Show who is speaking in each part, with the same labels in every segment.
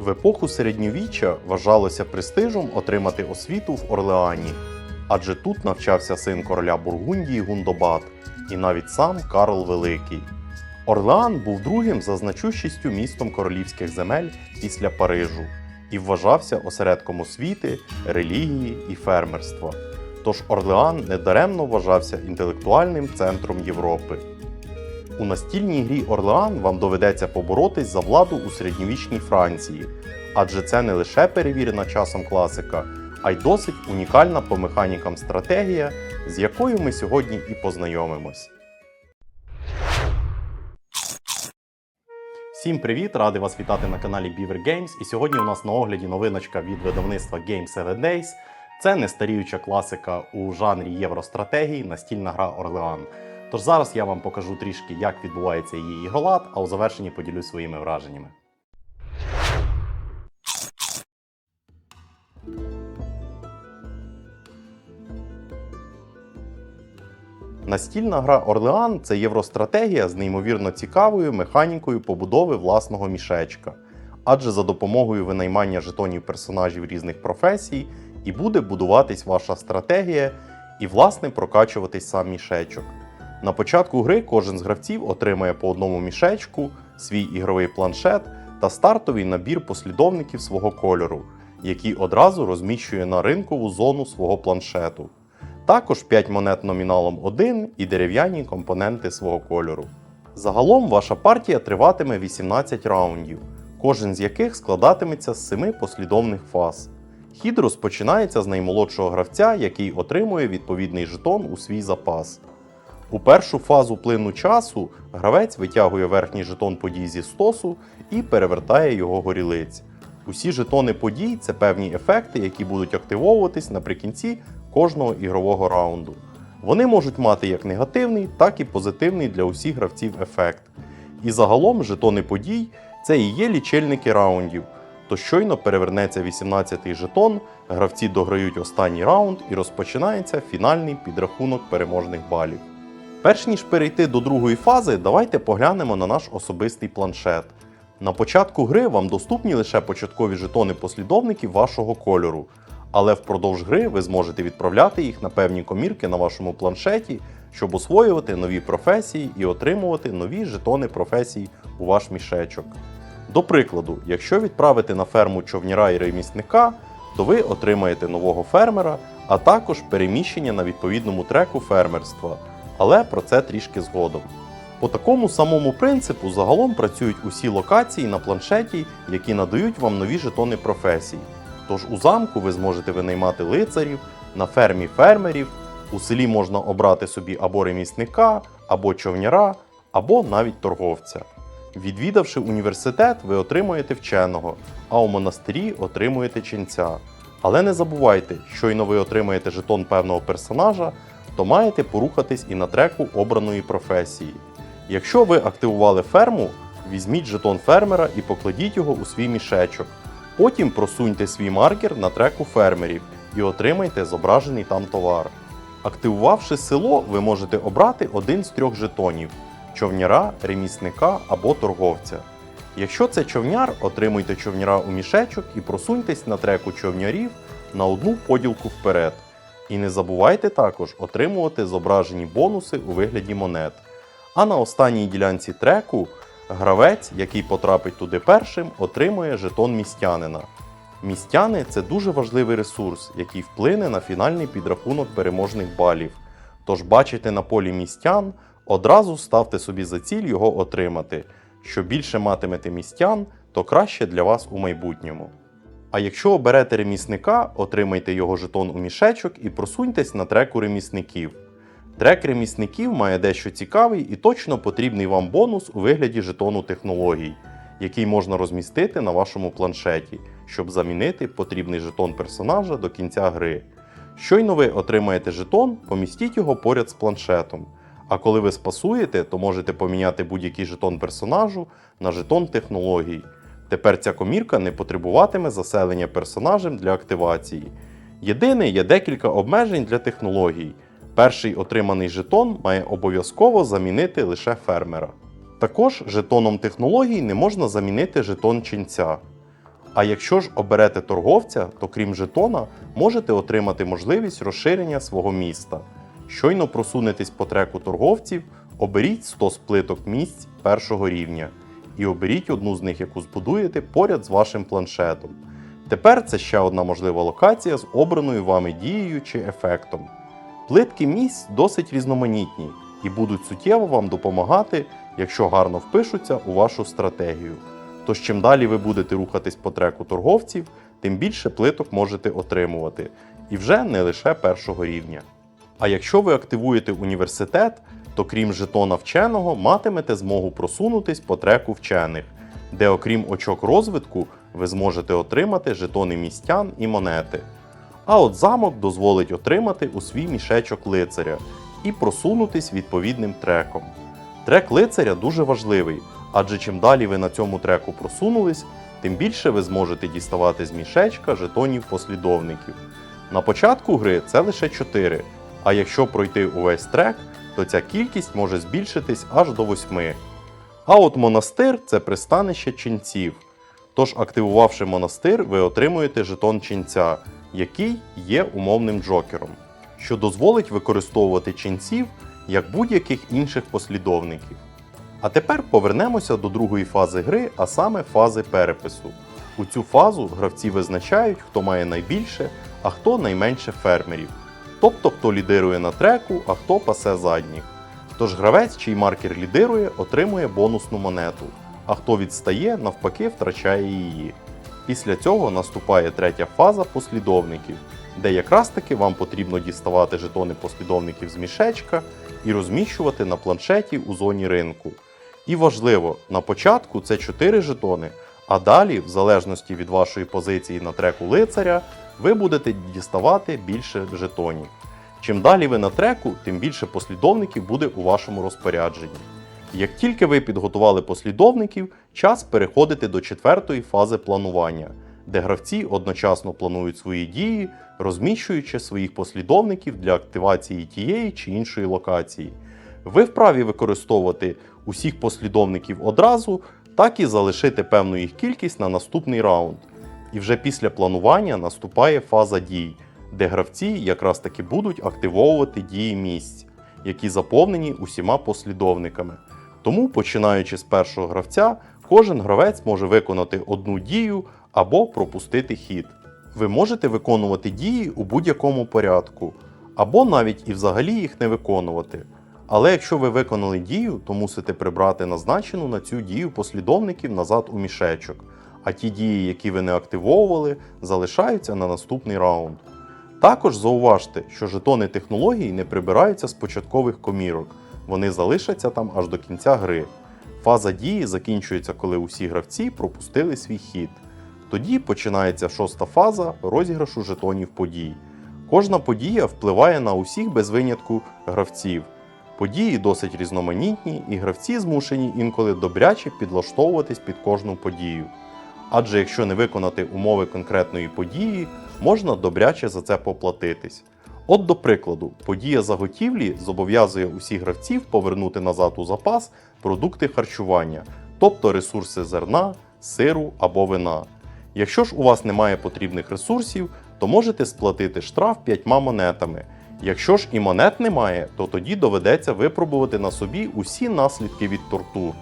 Speaker 1: В епоху середньовіччя вважалося престижом отримати освіту в Орлеані, адже тут навчався син короля Бургундії Гундобад і навіть сам Карл Великий. Орлеан був другим за значущістю містом королівських земель після Парижу і вважався осередком освіти, релігії і фермерства. Тож Орлеан недаремно вважався інтелектуальним центром Європи. У настільній грі Орлеан вам доведеться поборотись за владу у середньовічній Франції, адже це не лише перевірена часом класика, а й досить унікальна по механікам стратегія, з якою ми сьогодні і познайомимось. Всім привіт! Радий вас вітати на каналі Beaver Games. І сьогодні у нас на огляді новиночка від видавництва Game 7 Days. Це нестаріюча класика у жанрі євростратегії, настільна гра Орлеан. Тож зараз я вам покажу трішки, як відбувається її ігролад, а у завершенні поділюсь своїми враженнями. Настільна гра Орлеан це євростратегія з неймовірно цікавою механікою побудови власного мішечка. Адже за допомогою винаймання жетонів персонажів різних професій і буде будуватись ваша стратегія і, власне, прокачуватись сам мішечок. На початку гри кожен з гравців отримає по одному мішечку, свій ігровий планшет та стартовий набір послідовників свого кольору, який одразу розміщує на ринкову зону свого планшету. Також 5 монет номіналом 1 і дерев'яні компоненти свого кольору. Загалом ваша партія триватиме 18 раундів, кожен з яких складатиметься з 7 послідовних фаз. Хід розпочинається з наймолодшого гравця, який отримує відповідний жетон у свій запас. У першу фазу плину часу гравець витягує верхній жетон подій зі стосу і перевертає його горілиць. Усі жетони подій це певні ефекти, які будуть активовуватись наприкінці кожного ігрового раунду. Вони можуть мати як негативний, так і позитивний для усіх гравців ефект. І загалом жетони подій це і є лічильники раундів. То щойно перевернеться 18-й жетон, гравці дограють останній раунд і розпочинається фінальний підрахунок переможних балів. Перш ніж перейти до другої фази, давайте поглянемо на наш особистий планшет. На початку гри вам доступні лише початкові жетони послідовників вашого кольору, але впродовж гри ви зможете відправляти їх на певні комірки на вашому планшеті, щоб освоювати нові професії і отримувати нові жетони професій у ваш мішечок. До прикладу, якщо відправити на ферму човняра і ремісника, то ви отримаєте нового фермера, а також переміщення на відповідному треку фермерства. Але про це трішки згодом. По такому самому принципу загалом працюють усі локації на планшеті, які надають вам нові жетони професій. Тож у замку ви зможете винаймати лицарів, на фермі фермерів, у селі можна обрати собі або ремісника, або човняра, або навіть торговця. Відвідавши університет, ви отримуєте вченого, а у монастирі отримуєте ченця. Але не забувайте, щойно ви отримаєте жетон певного персонажа, то маєте порухатись і на треку обраної професії. Якщо ви активували ферму, візьміть жетон фермера і покладіть його у свій мішечок. Потім просуньте свій маркер на треку фермерів і отримайте зображений там товар. Активувавши село, ви можете обрати один з трьох жетонів човняра, ремісника або торговця. Якщо це човняр, отримуйте човняра у мішечок і просуньтесь на треку човнярів на одну поділку вперед. І не забувайте також отримувати зображені бонуси у вигляді монет. А на останній ділянці треку гравець, який потрапить туди першим, отримує жетон містянина. Містяни це дуже важливий ресурс, який вплине на фінальний підрахунок переможних балів. Тож бачите на полі містян, одразу ставте собі за ціль його отримати. Що більше матимете містян, то краще для вас у майбутньому. А якщо оберете ремісника, отримайте його жетон у мішечок і просуньтесь на треку ремісників. Трек ремісників має дещо цікавий і точно потрібний вам бонус у вигляді жетону технологій, який можна розмістити на вашому планшеті, щоб замінити потрібний жетон персонажа до кінця гри. Щойно ви отримаєте жетон, помістіть його поряд з планшетом. А коли ви спасуєте, то можете поміняти будь-який жетон персонажу на жетон технологій. Тепер ця комірка не потребуватиме заселення персонажем для активації. Єдине є декілька обмежень для технологій. Перший отриманий жетон має обов'язково замінити лише фермера. Також жетоном технологій не можна замінити жетон ченця. А якщо ж оберете торговця, то крім жетона можете отримати можливість розширення свого міста. Щойно просунетесь по треку торговців, оберіть 100 сплиток місць першого рівня і оберіть одну з них, яку збудуєте поряд з вашим планшетом. Тепер це ще одна можлива локація з обраною вами дією чи ефектом. Плитки місць досить різноманітні і будуть суттєво вам допомагати, якщо гарно впишуться у вашу стратегію. Тож чим далі ви будете рухатись по треку торговців, тим більше плиток можете отримувати. І вже не лише першого рівня. А якщо ви активуєте університет, то крім жетона вченого, матимете змогу просунутись по треку вчених, де, окрім очок розвитку, ви зможете отримати жетони містян і монети. А от замок дозволить отримати у свій мішечок лицаря і просунутись відповідним треком. Трек лицаря дуже важливий, адже чим далі ви на цьому треку просунулись, тим більше ви зможете діставати з мішечка жетонів послідовників. На початку гри це лише 4, а якщо пройти увесь трек, то ця кількість може збільшитись аж до 8. А от монастир це пристанище ченців. Тож, активувавши монастир, ви отримуєте жетон ченця, який є умовним джокером, що дозволить використовувати ченців як будь-яких інших послідовників. А тепер повернемося до другої фази гри, а саме фази перепису. У цю фазу гравці визначають, хто має найбільше, а хто найменше фермерів. Тобто хто лідирує на треку, а хто пасе задніх. Тож гравець, чий маркер лідирує, отримує бонусну монету, а хто відстає, навпаки, втрачає її. Після цього наступає третя фаза послідовників, де якраз таки вам потрібно діставати жетони послідовників з мішечка і розміщувати на планшеті у зоні ринку. І важливо, на початку це 4 жетони, а далі, в залежності від вашої позиції на треку лицаря, ви будете діставати більше жетонів. Чим далі ви на треку, тим більше послідовників буде у вашому розпорядженні. Як тільки ви підготували послідовників, час переходити до четвертої фази планування, де гравці одночасно планують свої дії, розміщуючи своїх послідовників для активації тієї чи іншої локації. Ви вправі використовувати усіх послідовників одразу, так і залишити певну їх кількість на наступний раунд. І вже після планування наступає фаза дій, де гравці якраз таки будуть активовувати дії місць, які заповнені усіма послідовниками. Тому, починаючи з першого гравця, кожен гравець може виконати одну дію або пропустити хід. Ви можете виконувати дії у будь-якому порядку, або навіть і взагалі їх не виконувати. Але якщо ви виконали дію, то мусите прибрати назначену на цю дію послідовників назад у мішечок, а ті дії, які ви не активовували, залишаються на наступний раунд. Також зауважте, що жетони технологій не прибираються з початкових комірок, вони залишаться там аж до кінця гри. Фаза дії закінчується, коли усі гравці пропустили свій хід. Тоді починається шоста фаза розіграшу жетонів подій. Кожна подія впливає на усіх без винятку гравців. Події досить різноманітні, і гравці змушені інколи добряче підлаштовуватись під кожну подію. Адже якщо не виконати умови конкретної події, можна добряче за це поплатитись. От, до прикладу, подія заготівлі зобов'язує усіх гравців повернути назад у запас продукти харчування, тобто ресурси зерна, сиру або вина. Якщо ж у вас немає потрібних ресурсів, то можете сплатити штраф 5 монетами. Якщо ж і монет немає, то тоді доведеться випробувати на собі усі наслідки від тортур.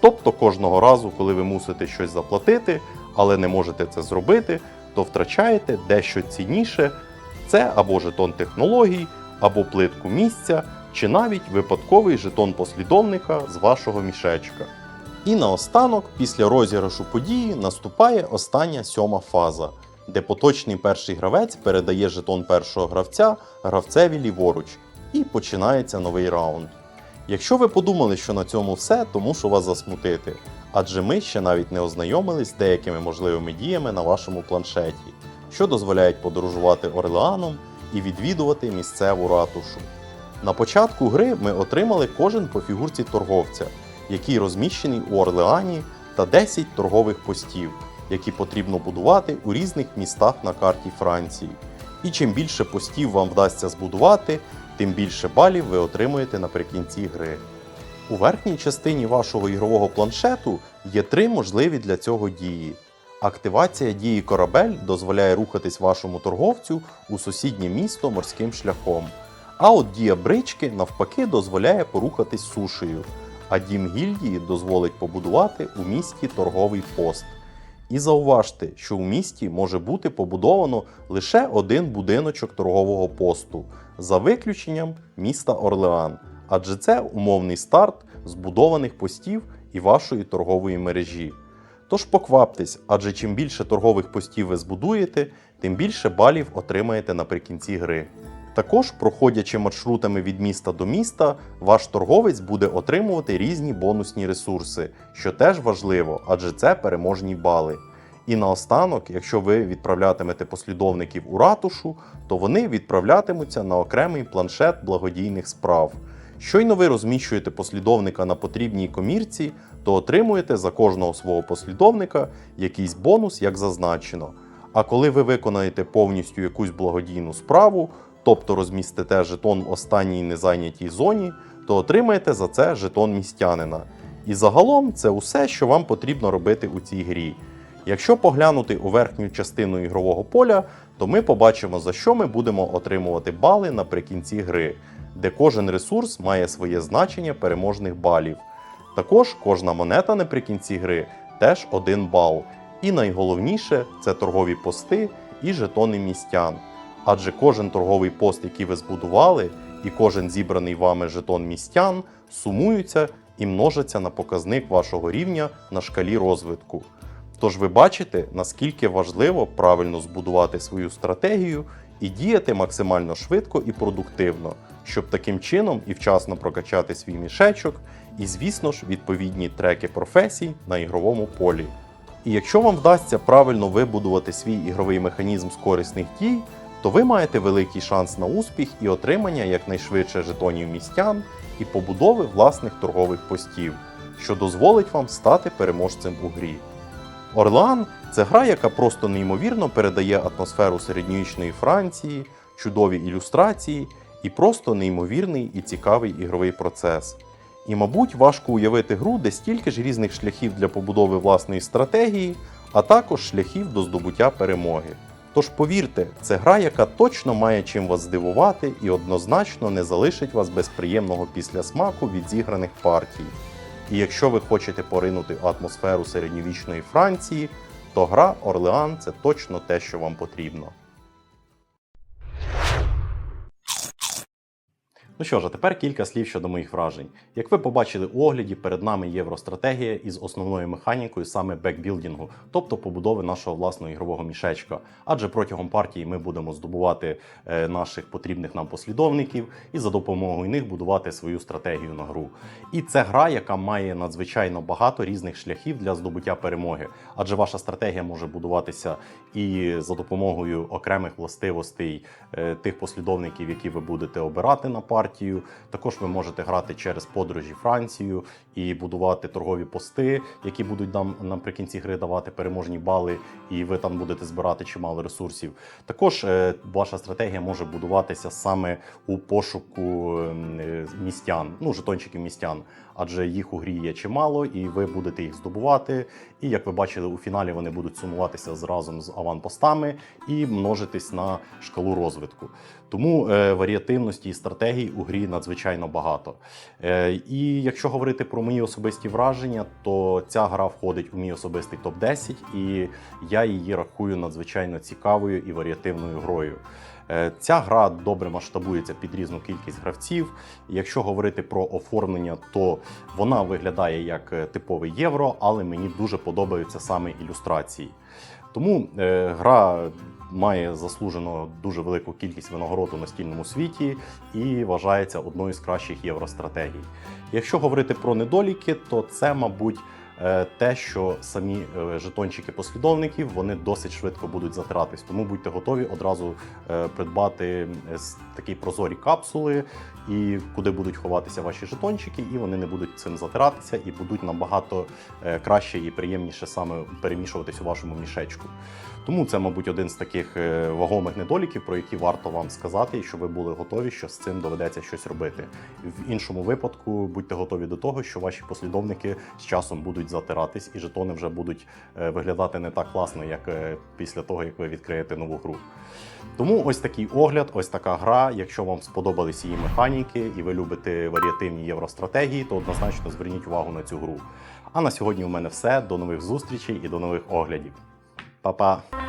Speaker 1: Тобто кожного разу, коли ви мусите щось заплатити, але не можете це зробити, то втрачаєте дещо цінніше це або жетон технологій, або плитку місця, чи навіть випадковий жетон послідовника з вашого мішечка. І наостанок, після розіграшу події, наступає остання сьома фаза, де поточний перший гравець передає жетон першого гравця гравцеві ліворуч, і починається новий раунд. Якщо ви подумали, що на цьому все, то мушу вас засмутити, адже ми ще навіть не ознайомились з деякими можливими діями на вашому планшеті, що дозволяють подорожувати Орлеаном і відвідувати місцеву ратушу. На початку гри ми отримали кожен по фігурці торговця, який розміщений у Орлеані, та 10 торгових постів, які потрібно будувати у різних містах на карті Франції. І чим більше постів вам вдасться збудувати, тим більше балів ви отримуєте наприкінці гри. У верхній частині вашого ігрового планшету є три можливі для цього дії. Активація дії корабель дозволяє рухатись вашому торговцю у сусіднє місто морським шляхом. А от дія брички навпаки дозволяє порухатись сушею, а дім гільдії дозволить побудувати у місті торговий пост. І зауважте, що у місті може бути побудовано лише один будиночок торгового посту, за виключенням міста Орлеан, адже це умовний старт збудованих постів і вашої торгової мережі. Тож покваптесь, адже чим більше торгових постів ви збудуєте, тим більше балів отримаєте наприкінці гри. Також, проходячи маршрутами від міста до міста, ваш торговець буде отримувати різні бонусні ресурси, що теж важливо, адже це переможні бали. І наостанок, якщо ви відправлятимете послідовників у ратушу, то вони відправлятимуться на окремий планшет благодійних справ. Щойно ви розміщуєте послідовника на потрібній комірці, то отримуєте за кожного свого послідовника якийсь бонус, як зазначено. А коли ви виконаєте повністю якусь благодійну справу, тобто розмістите жетон в останній незайнятій зоні, то отримаєте за це жетон містянина. І загалом це усе, що вам потрібно робити у цій грі. Якщо поглянути у верхню частину ігрового поля, то ми побачимо, за що ми будемо отримувати бали наприкінці гри, де кожен ресурс має своє значення переможних балів. Також кожна монета наприкінці гри теж один бал. І найголовніше це торгові пости і жетони містян. Адже кожен торговий пост, який ви збудували, і кожен зібраний вами жетон містян сумуються і множаться на показник вашого рівня на шкалі розвитку. Тож ви бачите, наскільки важливо правильно збудувати свою стратегію і діяти максимально швидко і продуктивно, щоб таким чином і вчасно прокачати свій мішечок, і, звісно ж, відповідні треки професій на ігровому полі. І якщо вам вдасться правильно вибудувати свій ігровий механізм з корисних дій, то ви маєте великий шанс на успіх і отримання якнайшвидше жетонів містян і побудови власних торгових постів, що дозволить вам стати переможцем у грі. Орлеан це гра, яка просто неймовірно передає атмосферу середньовічної Франції, чудові ілюстрації і просто неймовірний і цікавий ігровий процес. І, мабуть, важко уявити гру, де стільки ж різних шляхів для побудови власної стратегії, а також шляхів до здобуття перемоги. Тож повірте, це гра, яка точно має чим вас здивувати і однозначно не залишить вас без приємного післясмаку від зіграних партій. І якщо ви хочете поринути атмосферу середньовічної Франції, то гра Орлеан це точно те, що вам потрібно. Ну що ж, а тепер кілька слів щодо моїх вражень. Як ви побачили у огляді, перед нами євростратегія із основною механікою саме бекбілдінгу, тобто побудови нашого власного ігрового мішечка. Адже протягом партії ми будемо здобувати е, наших потрібних нам послідовників і за допомогою них будувати свою стратегію на гру. І це гра, яка має надзвичайно багато різних шляхів для здобуття перемоги. Адже ваша стратегія може будуватися і за допомогою окремих властивостей е, тих послідовників, які ви будете обирати на партію. Також ви можете грати через подорожі Францію і будувати торгові пости, які будуть нам наприкінці гри давати переможні бали, і ви там будете збирати чимало ресурсів. Також е, ваша стратегія може будуватися саме у пошуку е, містян, ну жетончиків містян, адже їх у грі є чимало, і ви будете їх здобувати. І як ви бачили, у фіналі вони будуть сумуватися разом з аванпостами і множитись на шкалу розвитку. Тому е, варіативності і стратегій у грі надзвичайно багато. Е, і якщо говорити про мої особисті враження, то ця гра входить у мій особистий топ-10, і я її рахую надзвичайно цікавою і варіативною грою. Е, Ця гра добре масштабується під різну кількість гравців. Якщо говорити про оформлення, то вона виглядає як е, типовий євро, але мені дуже подобаються саме ілюстрації. Тому е, гра має заслужено дуже велику кількість винагород у настільному світі і вважається одною з кращих євростратегій. Якщо говорити про недоліки, то це, мабуть, е, те, що самі е, жетончики послідовників вони досить швидко будуть затиратись. Тому будьте готові одразу е, придбати такі прозорі капсули, і куди будуть ховатися ваші жетончики, і вони не будуть цим затиратися і будуть набагато е, краще і приємніше саме перемішуватись у вашому мішечку. Тому це, мабуть, один з таких е, вагомих недоліків, про які варто вам сказати, і щоб ви були готові, що з цим доведеться щось робити. В іншому випадку будьте готові до того, що ваші послідовники з часом будуть затиратись, і жетони вже будуть е, виглядати не так класно, як після того, як ви відкриєте нову гру. Тому ось такий огляд, ось така гра. Якщо вам сподобались її механіки і ви любите варіативні євростратегії, то однозначно зверніть увагу на цю гру. А на сьогодні у мене все. До нових зустрічей і до нових оглядів. Па-па!